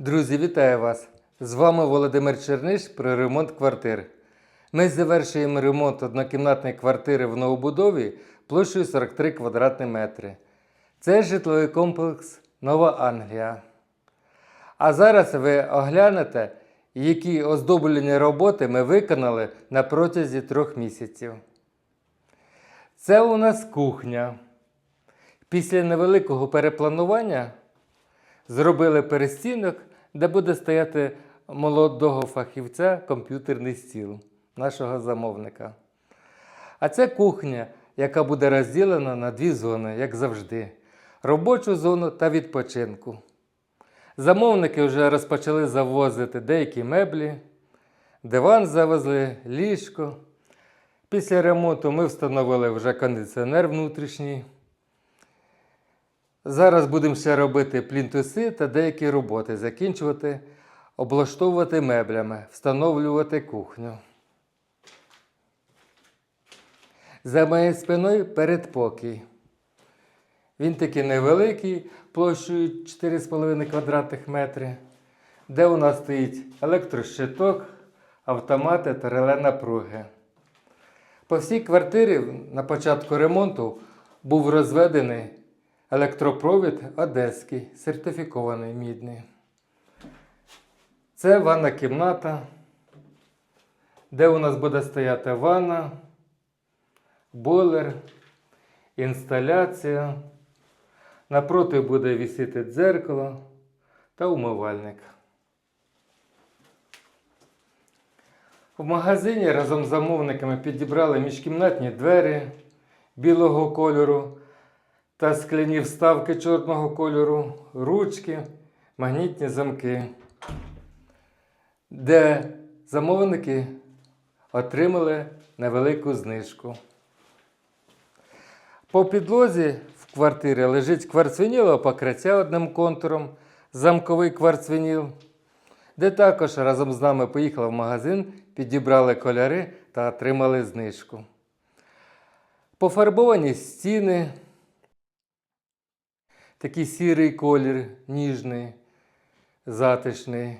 Друзі, вітаю вас! З вами Володимир Черниш про ремонт квартир. Ми завершуємо ремонт однокімнатної квартири в новобудові площею 43 квадратні метри. Це житловий комплекс Нова Англія. А зараз ви оглянете, які оздоблені роботи ми виконали на протязі трьох місяців. Це у нас кухня. Після невеликого перепланування зробили перестінок, де буде стояти молодого фахівця комп'ютерний стіл нашого замовника. А це кухня, яка буде розділена на дві зони, як завжди: робочу зону та відпочинку. Замовники вже розпочали завозити деякі меблі, диван завезли, ліжко. Після ремонту ми встановили вже кондиціонер внутрішній. Зараз будемо ще робити плінтуси та деякі роботи, закінчувати, облаштовувати меблями, встановлювати кухню. За моєю спиною передпокій. Він такий невеликий, площею 4,5 квадратних метри, де у нас стоїть електрощиток, автомати та реле напруги. По всій квартирі на початку ремонту був розведений електропровід одеський, сертифікований мідний. Це ванна кімната, де у нас буде стояти ванна, бойлер, інсталяція. Напроти буде вісіти дзеркало та умивальник. В магазині разом з замовниками підібрали міжкімнатні двері білого кольору та скляні вставки чорного кольору, ручки, магнітні замки, де замовники отримали невелику знижку. По підлозі в квартирі лежить кварцвінілове покриття одним контуром, замковий кварцвініл, де також разом з нами поїхали в магазин, підібрали кольори та отримали знижку. Пофарбовані стіни, такий сірий колір, ніжний, затишний.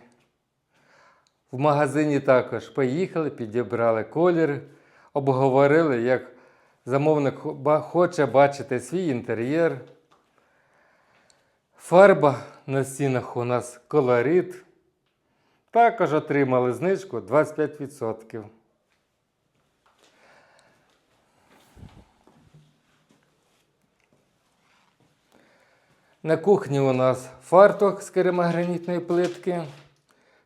В магазині також поїхали, підібрали колір, обговорили, як замовник хоче бачити свій інтер'єр. Фарба на стінах у нас колорит. Також отримали знижку 25%. На кухні у нас фартух з керамогранітної плитки,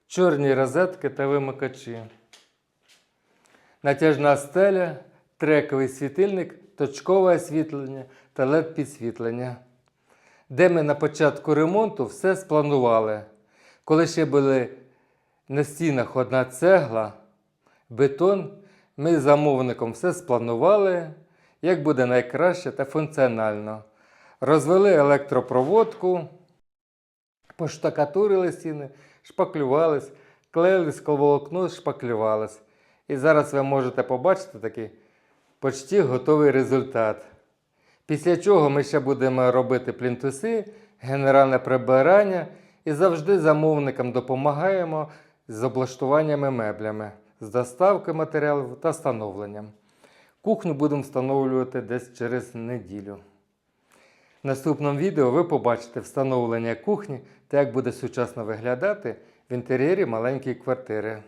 чорні розетки та вимикачі. Натяжна стеля, трековий світильник, точкове освітлення та led підсвітлення. Де ми на початку ремонту все спланували. Коли ще були на стінах одна цегла, бетон, ми з замовником все спланували, як буде найкраще та функціонально. Розвели електропроводку, поштакатурили стіни, шпаклювались, клеїли скловолокно, шпаклювались. І зараз ви можете побачити такий почти готовий результат. Після чого ми ще будемо робити плінтуси, генеральне прибирання і завжди замовникам допомагаємо з облаштуваннями меблями, з доставкою матеріалів та встановленням. Кухню будемо встановлювати десь через неділю. В наступному відео ви побачите встановлення кухні та як буде сучасно виглядати в інтер'єрі маленької квартири.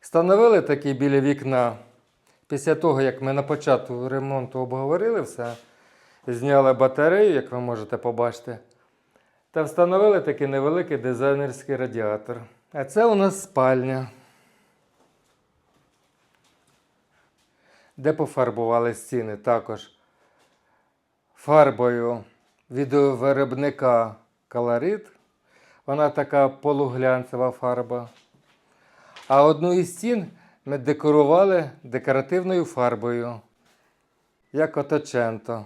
Встановили такі біля вікна. Після того, як ми на початку ремонту обговорили все, зняли батарею, як ви можете побачити, та встановили такий невеликий дизайнерський радіатор. А це у нас спальня, де пофарбували стіни також фарбою від виробника Колорит. Вона така полуглянцева фарба. А одну із стін ми декорували декоративною фарбою, як оточенто.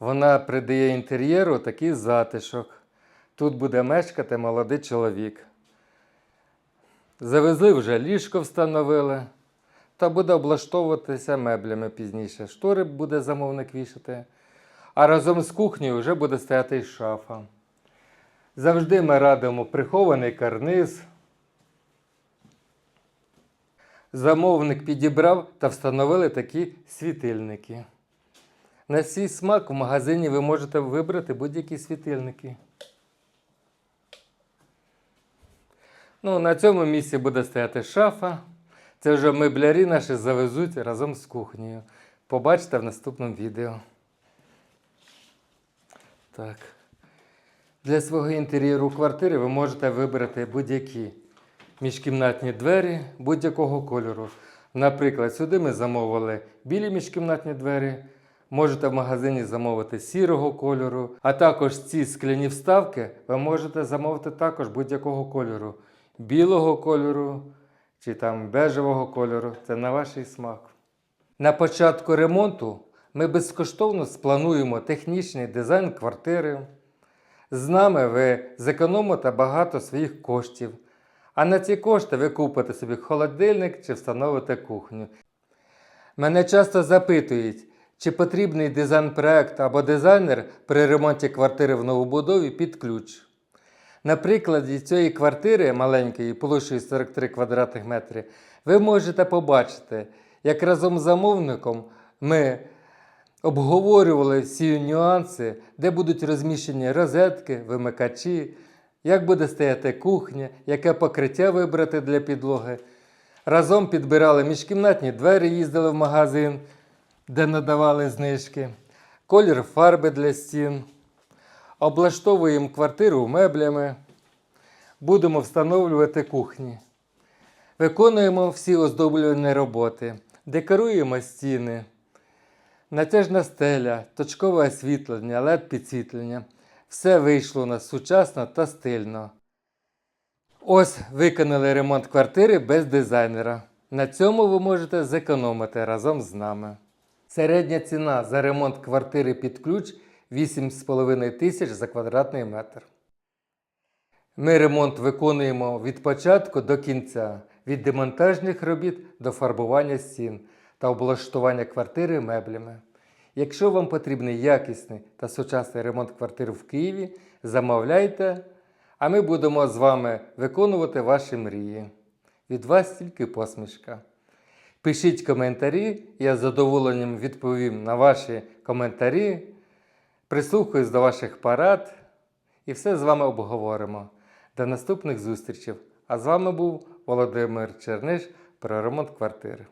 Вона придає інтер'єру такий затишок. Тут буде мешкати молодий чоловік. Завезли вже ліжко встановили, та буде облаштовуватися меблями пізніше. Штори буде замовник вішати. А разом з кухнею вже буде стояти і шафа. Завжди ми радимо прихований карниз. Замовник підібрав та встановили такі світильники. На свій смак в магазині ви можете вибрати будь-які світильники. Ну, на цьому місці буде стояти шафа. Це вже меблярі наші завезуть разом з кухнею. Побачите в наступному відео. Так. Для свого інтер'єру квартири ви можете вибрати будь-які міжкімнатні двері будь-якого кольору. Наприклад, сюди ми замовили білі міжкімнатні двері. Можете в магазині замовити сірого кольору, а також ці скляні вставки ви можете замовити також будь-якого кольору. Білого кольору чи там бежевого кольору. Це на ваш смак. На початку ремонту ми безкоштовно сплануємо технічний дизайн квартири. З нами ви зекономите багато своїх коштів. А на ці кошти ви купите собі холодильник чи встановите кухню. Мене часто запитують, чи потрібний дизайн-проект або дизайнер при ремонті квартири в новобудові під ключ. На прикладі цієї квартири маленької площею 43 квадратних метри ви можете побачити, як разом з замовником ми обговорювали всі нюанси, де будуть розміщені розетки, вимикачі, як буде стояти кухня, яке покриття вибрати для підлоги. Разом підбирали міжкімнатні двері, їздили в магазин, де надавали знижки, колір фарби для стін. Облаштовуємо квартиру меблями, будемо встановлювати кухні. Виконуємо всі оздоблювальні роботи, декоруємо стіни, натяжна стеля, точкове освітлення, led підсвітлення. Все вийшло у нас сучасно та стильно. Ось виконали ремонт квартири без дизайнера. На цьому ви можете зекономити разом з нами. Середня ціна за ремонт квартири під ключ 8,5 тисяч за квадратний метр. Ми ремонт виконуємо від початку до кінця, від демонтажних робіт до фарбування стін та облаштування квартири меблями. Якщо вам потрібний якісний та сучасний ремонт квартир в Києві, замовляйте, а ми будемо з вами виконувати ваші мрії. Від вас тільки посмішка. Пишіть коментарі, я з задоволенням відповім на ваші коментарі. Прислухаюсь до ваших парад і все з вами обговоримо. До наступних зустрічей. А з вами був Володимир Черниш про ремонт квартири.